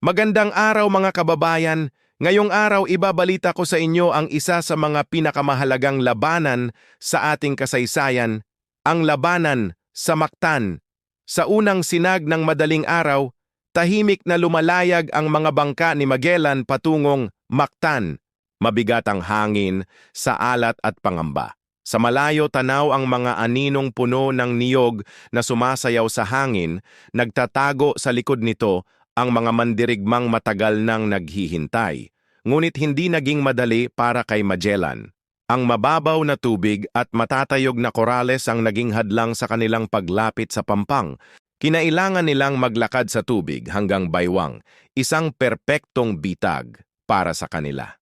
Magandang araw mga kababayan. Ngayong araw ibabalita ko sa inyo ang isa sa mga pinakamahalagang labanan sa ating kasaysayan, ang labanan sa Mactan. Sa unang sinag ng madaling araw, tahimik na lumalayag ang mga bangka ni Magellan patungong Mactan. Mabigat ang hangin sa alat at pangamba. Sa malayo tanaw ang mga aninong puno ng niyog na sumasayaw sa hangin, nagtatago sa likod nito ang mga mandirigmang matagal nang naghihintay. Ngunit hindi naging madali para kay Magellan. Ang mababaw na tubig at matatayog na korales ang naging hadlang sa kanilang paglapit sa pampang. Kinailangan nilang maglakad sa tubig hanggang baywang, isang perpektong bitag para sa kanila.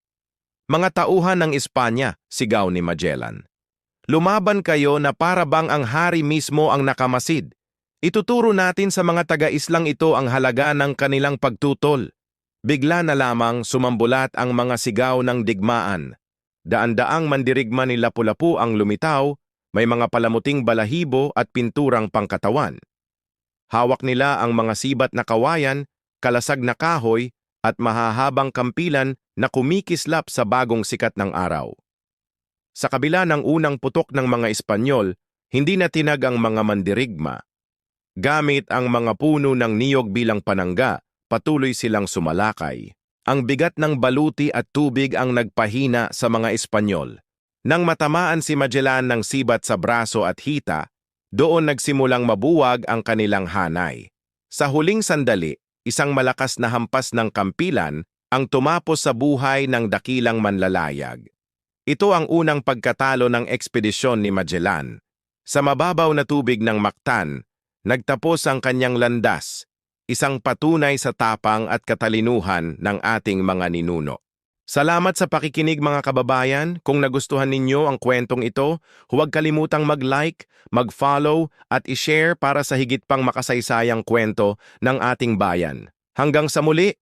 Mga tauhan ng Espanya, sigaw ni Magellan. Lumaban kayo na para bang ang hari mismo ang nakamasid. Ituturo natin sa mga taga-islang ito ang halaga ng kanilang pagtutol. Bigla na lamang sumambulat ang mga sigaw ng digmaan. Daan-daang mandirigma ni Lapu-Lapu ang lumitaw, may mga palamuting balahibo at pinturang pangkatawan. Hawak nila ang mga sibat na kawayan, kalasag na kahoy, at mahahabang kampilan na kumikislap sa bagong sikat ng araw. Sa kabila ng unang putok ng mga Espanyol, hindi na tinag ang mga mandirigma. Gamit ang mga puno ng niyog bilang panangga, patuloy silang sumalakay. Ang bigat ng baluti at tubig ang nagpahina sa mga Espanyol. Nang matamaan si Magellan ng sibat sa braso at hita, doon nagsimulang mabuwag ang kanilang hanay. Sa huling sandali, isang malakas na hampas ng kampilan ang tumapos sa buhay ng dakilang manlalayag. Ito ang unang pagkatalo ng ekspedisyon ni Magellan. Sa mababaw na tubig ng Mactan, nagtapos ang kanyang landas, isang patunay sa tapang at katalinuhan ng ating mga ninuno. Salamat sa pakikinig mga kababayan. Kung nagustuhan ninyo ang kwentong ito, huwag kalimutang mag-like, mag-follow at i-share para sa higit pang makasaysayang kwento ng ating bayan. Hanggang sa muli,